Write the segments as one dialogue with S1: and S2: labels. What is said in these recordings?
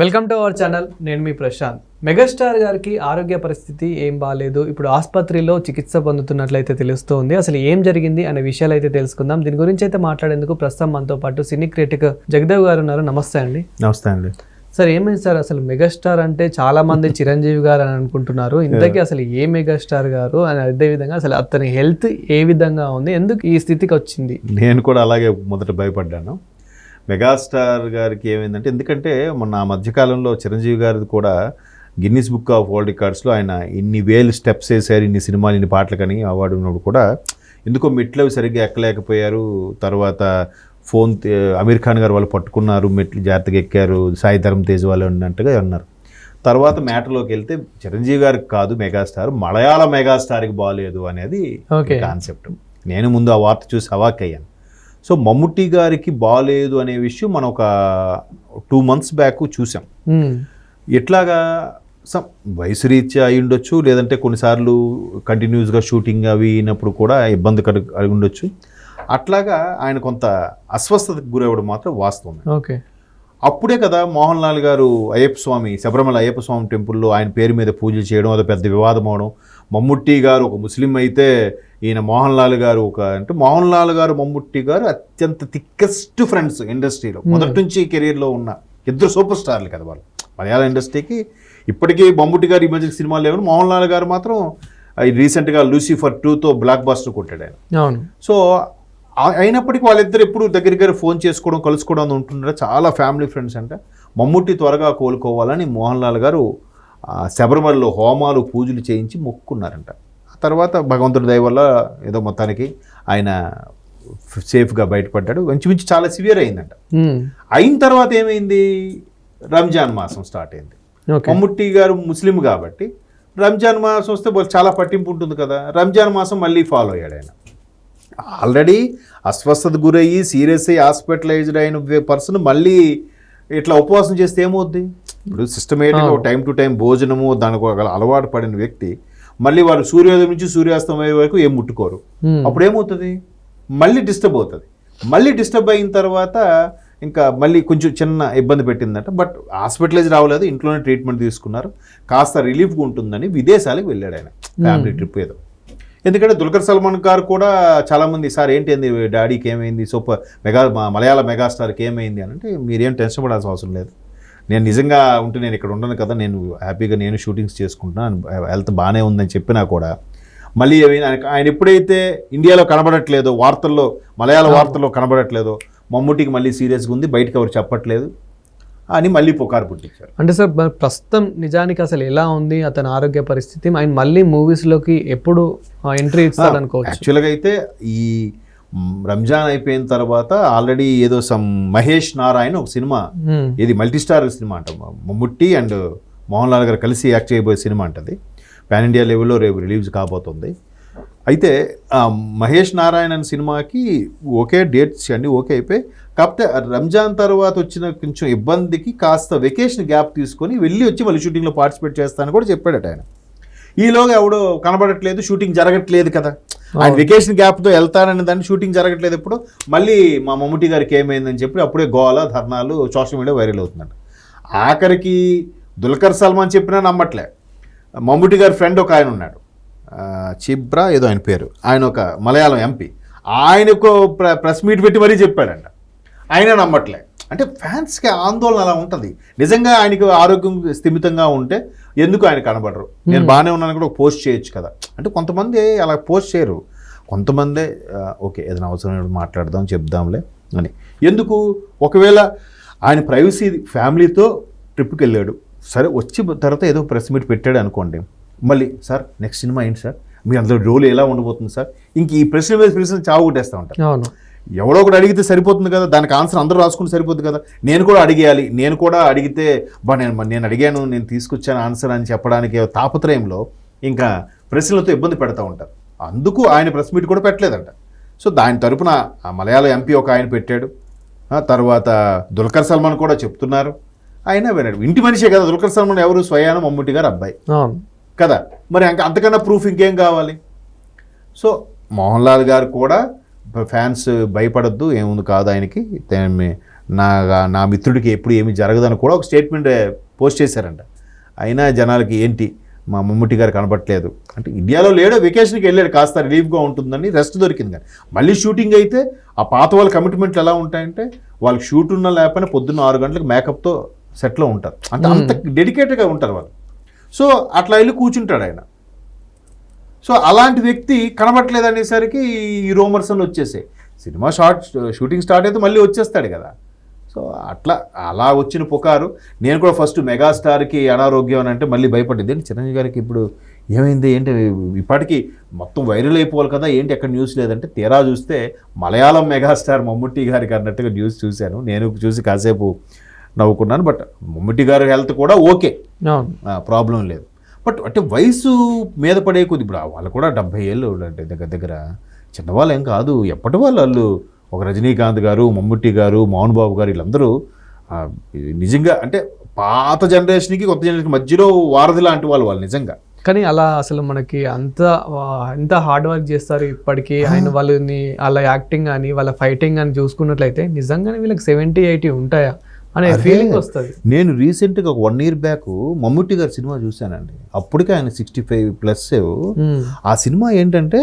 S1: Welcome to our channel నేను మీ Prashanth. Megastar గారికి ఆరోగ్య పరిస్థితి ఏం బాగాలేదు ఇప్పుడు ఆసుపత్రిలో చికిత్స పొందుతున్నట్లయితే తెలుస్తోంది. అసలు ఏం జరిగింది అనే విషయాలు అయితే తెలుసుకుందాం. దీని గురించి అయితే మాట్లాడేందుకు ప్రస్తుతం మనతో పాటు సినీ క్రిటిక్ జగదేవ్ గారు ఉన్నారు. నమస్తే అండి.
S2: నమస్తే అండి.
S1: సార్ ఏమైంది సార్? అసలు మెగాస్టార్ అంటే చాలా మంది చిరంజీవి గారు అని అనుకుంటున్నారు. ఇంతకీ అసలు ఏ మెగాస్టార్ గారు? అని అదే విధంగా అసలు అతని హెల్త్ ఏ విధంగా ఉంది? ఎందుకు ఈ స్థితికి వచ్చింది?
S2: నేను కూడా అలాగే మొదట భయపడ్డాను. మెగాస్టార్ గారికి ఏమైందంటే ఎందుకంటే మొన్న ఆ మధ్యకాలంలో చిరంజీవి గారిది కూడా గిన్నిస్ బుక్ ఆఫ్ వరల్డ్ రికార్డ్స్లో ఆయన ఇన్ని వేలు స్టెప్స్ వేశారు ఇన్ని సినిమాలు ఇన్ని పాటలకని అవార్డు ఉన్నప్పుడు కూడా ఎందుకో మెట్లు సరిగ్గా ఎక్కలేకపోయారు. తర్వాత ఫోన్ అమీర్ ఖాన్ గారు వాళ్ళు పట్టుకున్నారు మెట్లు జాగ్రత్తగా ఎక్కారు సాయి ధరమ్ తేజ్ వాళ్ళు అన్నట్టుగా అన్నారు. తర్వాత మ్యాటర్లోకి వెళ్తే చిరంజీవి గారికి కాదు మెగాస్టార్ మలయాళ మెగాస్టార్కి బాగాలేదు అనేది. కాన్సెప్ట్. నేను ముందు ఆ వార్త చూసి అవాక్ అయ్యాను సో మమ్ముట్టి గారికి బాగాలేదు అనే విషయం మనం ఒక టూ మంత్స్ బ్యాక్ చూసాం. ఎట్లాగా సమ్ వయసు రీత్యా అయి ఉండొచ్చు లేదంటే కొన్నిసార్లు కంటిన్యూస్గా షూటింగ్ అవి అయినప్పుడు కూడా ఇబ్బంది కలు- కలిగి ఉండొచ్చు. అట్లాగా ఆయన కొంత అస్వస్థతకు గురవ్వడం మాత్రం వాస్తవం
S1: ఓకే.
S2: అప్పుడే కదా మోహన్ లాల్ గారు అయ్యప్ప స్వామి శబరిమల అయ్యప్ప స్వామి టెంపుల్లో ఆయన పేరు మీద పూజలు చేయడం అది పెద్ద వివాదం అవడం. మమ్ముట్టి గారు ఒక ముస్లిం అయితే ఈయన మోహన్ లాల్ గారు ఒక అంటే మోహన్ లాల్ గారు మమ్ముట్టి గారు అత్యంత థిక్కెస్ట్ ఫ్రెండ్స్ ఇండస్ట్రీలో మొదటి నుంచి కెరీర్లో ఉన్న ఇద్దరు సూపర్ స్టార్లు కదా వాళ్ళు. మలయాళ ఇండస్ట్రీకి ఇప్పటికీ మమ్ముట్టి గారు ఈ మధ్య సినిమాలు లేవు మోహన్ లాల్ గారు మాత్రం రీసెంట్గా లూసిఫర్ టూతో బ్లాక్ బాస్టర్ కొట్టాడు ఆయన. సో అయినప్పటికీ వాళ్ళిద్దరు ఎప్పుడు దగ్గర దగ్గర ఫోన్ చేసుకోవడం కలుసుకోవడం అని ఉంటుంటారు చాలా ఫ్యామిలీ ఫ్రెండ్స్ అంట. మమ్ముట్టి త్వరగా కోలుకోవాలని మోహన్ లాల్ గారు శబరిమలలో హోమాలు పూజలు చేయించి మొక్కున్నారంట. ఆ తర్వాత భగవంతుడి దయ వల్ల ఏదో మొత్తానికి ఆయన సేఫ్గా బయటపడ్డాడు. ఇంచుమించు చాలా సివియర్ అయిందంట. అయిన తర్వాత ఏమైంది? రంజాన్ మాసం స్టార్ట్ అయింది. మమ్ముట్టి గారు ముస్లిం కాబట్టి రంజాన్ మాసం వస్తే చాలా పట్టింపు ఉంటుంది కదా. రంజాన్ మాసం మళ్ళీ ఫాలో అయ్యాడు ఆయన. ఆల్రెడీ అస్వస్థత గురయ్యి సీరియస్ అయ్యి హాస్పిటలైజ్డ్ అయిన పర్సన్ మళ్ళీ ఇట్లా ఉపవాసం చేస్తే ఏమవుద్ది? ఇప్పుడు సిస్టమేటిక్గా టైం టు టైం భోజనము దానికి ఒక అలవాటు పడిన వ్యక్తి మళ్ళీ వారు సూర్యోదయం నుంచి సూర్యాస్తం అయ్యే వరకు ఏం ముట్టుకోరు. అప్పుడు ఏమవుతుంది? మళ్ళీ డిస్టర్బ్ అవుతుంది. మళ్ళీ డిస్టర్బ్ అయిన తర్వాత ఇంకా మళ్ళీ కొంచెం చిన్న ఇబ్బంది పెట్టిందంట. బట్ హాస్పిటలైజ్ రావలేదు ఇంట్లోనే ట్రీట్మెంట్ తీసుకున్నారు. కాస్త రిలీఫ్గా ఉంటుందని విదేశాలకు వెళ్ళాడు ఆయన. ఫ్యామిలీ ట్రిప్ ఏదో. ఎందుకంటే దుల్కర్ సల్మాన్ గారు కూడా చాలామంది సార్ ఏంటి ఏంది డాడీకి ఏమైంది? సూపర్ మెగా మలయాళ మెగాస్టార్కి ఏమైంది? అని అంటే మీరేం టెన్షన్ పడాల్సిన అవసరం లేదు. నేను నిజంగా ఉంటే నేను ఇక్కడ ఉండను కదా నేను హ్యాపీగా నేను షూటింగ్స్ చేసుకుంటున్నాను హెల్త్ బాగానే ఉందని చెప్పినా కూడా. మళ్ళీ ఏమైనా ఆయన- ఆయన ఎప్పుడైతే ఇండియాలో కనబడట్లేదో వార్తల్లో మలయాళ వార్తల్లో కనబడట్లేదో మమ్ముటికి మళ్ళీ సీరియస్గా ఉంది బయటకు ఎవరు చెప్పట్లేదు. అని మళ్ళీ పుకారు పుట్టించారు.
S1: అంటే సార్ ప్రస్తుతం నిజానికి అసలు ఎలా ఉంది అతని ఆరోగ్య పరిస్థితి? ఆయన మళ్ళీ మూవీస్లోకి ఎప్పుడు ఎంట్రీ ఇస్తాడు అనుకోవచ్చు
S2: యాక్చువల్గా అయితే ఈ రంజాన్ అయిపోయిన తర్వాత ఆల్రెడీ ఏదో సమ్ మహేష్ నారాయణ ఒక సినిమా. ఇది మల్టీ స్టార్ సినిమా అంట. మమ్ముట్టి అండ్ మోహన్ లాల్ గారు కలిసి యాక్ట్ చేయబోయే సినిమా అంటది. పాన్ ఇండియా లెవెల్లో రేపు రిలీజ్ కాబోతుంది. అయితే మహేష్ నారాయణ సినిమాకి ఓకే డేట్స్ అన్నీ ఓకే అయిపోయి కాకపోతే రంజాన్ తర్వాత వచ్చిన కొంచెం ఇబ్బందికి కాస్త వెకేషన్ గ్యాప్ తీసుకొని వెళ్ళి వచ్చి మళ్ళీ షూటింగ్లో పార్టిసిపేట్ చేస్తానని కూడా చెప్పాడట ఆయన. ఈలోగా ఎవడో కనబడట్లేదు షూటింగ్ జరగట్లేదు కదా. ఆయన వెకేషన్ గ్యాప్తో వెళ్తానని దాన్ని షూటింగ్ జరగట్లేదు ఇప్పుడు మళ్ళీ మా మమ్ముటి గారికి ఏమైందని చెప్పి అప్పుడే గోల ధర్నాలు సోషల్ మీడియా వైరల్ అవుతుందంట. ఆఖరికి దుల్కర్ సల్మాన్ చెప్పినా నమ్మట్లే. మమ్ముటి గారి ఫ్రెండ్ ఒక ఆయన ఉన్నాడు. చిబ్రా ఏదో ఆయన పేరు. ఆయన ఒక మలయాళం ఎంపీ ఆయనకు ప్ర ప్రెస్ మీట్ పెట్టి మరీ చెప్పాడంట. ఆయన నమ్మట్లే. అంటే ఫ్యాన్స్కి ఆందోళన అలా ఉంటుంది. నిజంగా ఆయనకు ఆరోగ్యం స్థిమితంగా ఉంటే ఎందుకు ఆయన కనబడరు? నేను బాగానే ఉన్నాను కూడా ఒక పోస్ట్ చేయొచ్చు కదా. అంటే కొంతమంది అలా పోస్ట్ చేయరు. కొంతమందే ఓకే ఏదైనా అవసరం మాట్లాడదాం చెప్దాంలే అని. ఎందుకు? ఒకవేళ ఆయన ప్రైవసీ ఫ్యామిలీతో ట్రిప్కి వెళ్ళాడు. సరే వచ్చి తర్వాత ఏదో ప్రెస్ మీట్ పెట్టాడు అనుకోండి. మళ్ళీ సార్ నెక్స్ట్ సినిమా ఏంటి సార్? మీ అందులో రోల్ ఎలా ఉండబోతుంది సార్? ఇంక ఈ ప్రశ్న మీద ప్రశ్న చావు కొట్టేస్తూ ఉంటారు.
S1: అవును.
S2: ఎవడో ఒకటి అడిగితే సరిపోతుంది కదా దానికి ఆన్సర్ అందరూ రాసుకుంటే సరిపోతుంది కదా. నేను కూడా అడిగేయాలి నేను కూడా అడిగితే బా నేను నేను అడిగాను నేను తీసుకొచ్చాను ఆన్సర్ అని చెప్పడానికి తాపత్రయంలో ఇంకా ప్రశ్నలతో ఇబ్బంది పెడతా ఉంటారు. అందుకు ఆయన ప్రెస్ మీట్ కూడా పెట్టలేదంట. సో దాని తరపున ఆ మలయాళ ఎంపీ ఒక ఆయన పెట్టాడు. తర్వాత దుల్కర్ సల్మాన్ కూడా చెప్తున్నారు. ఆయన వినాడు. ఇంటి మనిషే కదా దుల్కర్ సల్మాన్ ఎవరు? స్వయాన మమ్ముటి గారు అబ్బాయి. కదా? మరి అంక అంతకన్నా ప్రూఫ్ ఇంకేం కావాలి? సో మోహన్ లాల్ గారు కూడా ఫ్యాన్స్ భయపడద్దు ఏముంది కాదు ఆయనకి. నా నా మిత్రుడికి ఎప్పుడు ఏమి జరగదని కూడా ఒక స్టేట్మెంట్ పోస్ట్ చేశారంట. అయినా జనాలకి ఏంటి? మా మమ్ముట్టి గారు కనపట్లేదు అంటే ఇండియాలో లేడో వెకేషన్కి వెళ్ళాడు కాస్త రిలీఫ్గా ఉంటుందని రెస్ట్ దొరికింది కానీ. మళ్ళీ షూటింగ్ అయితే ఆ పాత వాళ్ళ కమిట్మెంట్లు ఎలా ఉంటాయంటే వాళ్ళకి షూట్ ఉన్న లేకపోయినా పొద్దున్న ఆరు గంటలకు మేకప్తో సెట్లో ఉంటారు. అంటే అంత డెడికేటెడ్గా ఉంటారు వాళ్ళు. సో అట్లా వెళ్ళి కూర్చుంటాడు ఆయన. సో అలాంటి వ్యక్తి కనబట్టలేదు అనేసరికి ఈ రోమర్స్ వచ్చేసాయి. సినిమా షార్ట్ షూటింగ్ స్టార్ట్ అయితే మళ్ళీ వచ్చేస్తాడు కదా. సో అట్లా అలా వచ్చిన పుకారు. నేను కూడా ఫస్ట్ మెగాస్టార్కి అనారోగ్యం అని అంటే మళ్ళీ భయపడింది ఏంటి చిరంజీవి గారికి ఇప్పుడు ఏమైంది? ఏంటి ఇప్పటికీ మొత్తం వైరల్ అయిపోవాలి కదా. ఏంటి ఎక్కడ న్యూస్ లేదంటే తీరా చూస్తే మలయాళం మెగాస్టార్ మమ్ముట్టి గారికి అన్నట్టుగా న్యూస్ చూశాను. నేను చూసి కాసేపు నవ్వుకున్నాను బట్ మమ్ముట్టి గారి హెల్త్ కూడా ఓకే. ప్రాబ్లం లేదు. బట్ అంటే వయసు మీద పడే కొద్ది ఇప్పుడు వాళ్ళు కూడా డెబ్బై ఏళ్ళు అంటే దగ్గర దగ్గర చిన్నవాళ్ళు ఏం కాదు. ఎప్పటి వాళ్ళు వాళ్ళు ఒక రజనీకాంత్ గారు మమ్ముట్టి గారు మోహన్ బాబు గారు వీళ్ళందరూ నిజంగా అంటే పాత జనరేషన్కి కొత్త జనరేషన్ మధ్యలో వారధి లాంటి వాళ్ళు వాళ్ళు నిజంగా.
S1: కానీ అలా అసలు మనకి అంత ఎంత హార్డ్ వర్క్ చేస్తారు ఇప్పటికీ ఆయన వాళ్ళని వాళ్ళ యాక్టింగ్ కానీ వాళ్ళ ఫైటింగ్ అని చూసుకున్నట్లయితే నిజంగానే వీళ్ళకి సెవెంటీ ఎయిటీ ఉంటాయా? అనే. ఫీలింగ్ వస్తుంది.
S2: నేను రీసెంట్గా ఒక వన్ ఇయర్ బ్యాక్ మమ్ముట్టి గారి సినిమా చూశానండి. అప్పటికే ఆయన సిక్స్టీ ఫైవ్ ప్లస్ ఆ సినిమా ఏంటంటే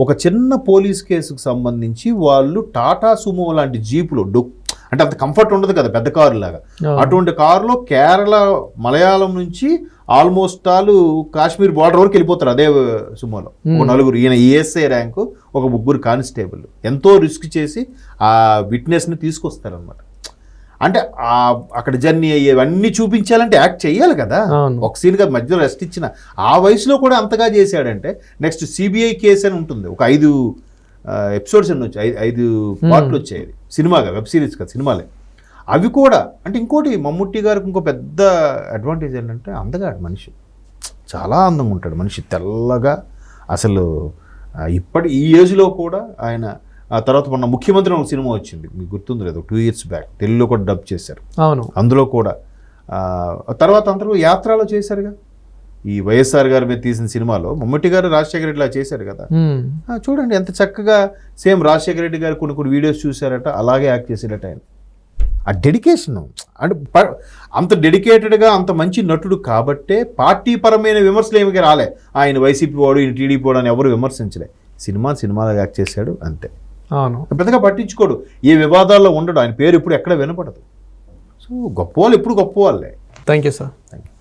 S2: ఒక చిన్న పోలీస్ కేసుకు సంబంధించి వాళ్ళు టాటా సుమో లాంటి జీపులు డొక్ అంటే అంత కంఫర్ట్ ఉండదు కదా పెద్ద కారు లాగా. అటువంటి కారులో కేరళ మలయాళం నుంచి ఆల్మోస్ట్ ఆల్ కాశ్మీర్ బార్డర్ వరకు వెళ్ళిపోతారు అదే సుమోలో. ఒక నలుగురు ఈయన ఈఎస్ఐ ర్యాంకు ఒక ముగ్గురు కానిస్టేబుల్ ఎంతో రిస్క్ చేసి ఆ విట్నెస్ని తీసుకొస్తారనమాట అంటే ఆ అక్కడ జర్నీ అయ్యేవన్నీ చూపించాలంటే యాక్ట్ చేయాలి కదా. ఒక సీన్ కదా మధ్యలో రెస్ట్ ఇచ్చిన. ఆ వయసులో కూడా అంతగా చేశాడంటే నెక్స్ట్ సిబిఐ కేసు అని ఉంటుంది. ఒక ఐదు ఎపిసోడ్స్ అని వచ్చాయి. ఐదు ఐదు పార్ట్లు వచ్చాయి. సినిమాగా వెబ్ సిరీస్ కదా సినిమాలే. అవి కూడా అంటే ఇంకోటి మమ్ముట్టి గారికి ఇంకో పెద్ద అడ్వాంటేజ్ ఏంటంటే అందగాడు మనిషి. చాలా అందంగా ఉంటాడు మనిషి తెల్లగా. అసలు ఇప్పటి ఈ ఏజ్లో కూడా ఆయన ఆ తర్వాత మొన్న ముఖ్యమంత్రి ఒక సినిమా వచ్చింది. మీకు గుర్తుంది లేదు? టూ ఇయర్స్ బ్యాక్ తెలుగులో కూడా డబ్ చేశారు.
S1: అవును.
S2: అందులో కూడా తర్వాత అందరూ యాత్రలో చేశారుగా. ఈ వైఎస్ఆర్ గారి మీద తీసిన సినిమాలో మమ్మటి గారు రాజశేఖర రెడ్డిలా చేశారు కదా. చూడండి ఎంత చక్కగా సేమ్ రాజశేఖర రెడ్డి గారు కొన్ని కొన్ని వీడియోస్ చూశారట అలాగే యాక్ట్ చేసేటట ఆయన. ఆ డెడికేషన్ అంటే అంత డెడికేటెడ్గా అంత మంచి నటుడు కాబట్టే పార్టీ పరమైన విమర్శలు ఏమి రాలే. ఆయన వైసీపీ వాడు ఈయన టీడీపీ వాడు అని ఎవరు విమర్శించలే. సినిమా సినిమాలో యాక్ట్ చేశాడు అంతే.
S1: అవును.
S2: పెద్దగా పట్టించుకోడు. ఏ వివాదాల్లో ఉండడు. ఆయన పేరు ఇప్పుడు ఎక్కడ వినపడదు. సో గొప్ప వాళ్ళు ఎప్పుడు గొప్ప వాళ్ళే
S1: thank you sir
S2: thank you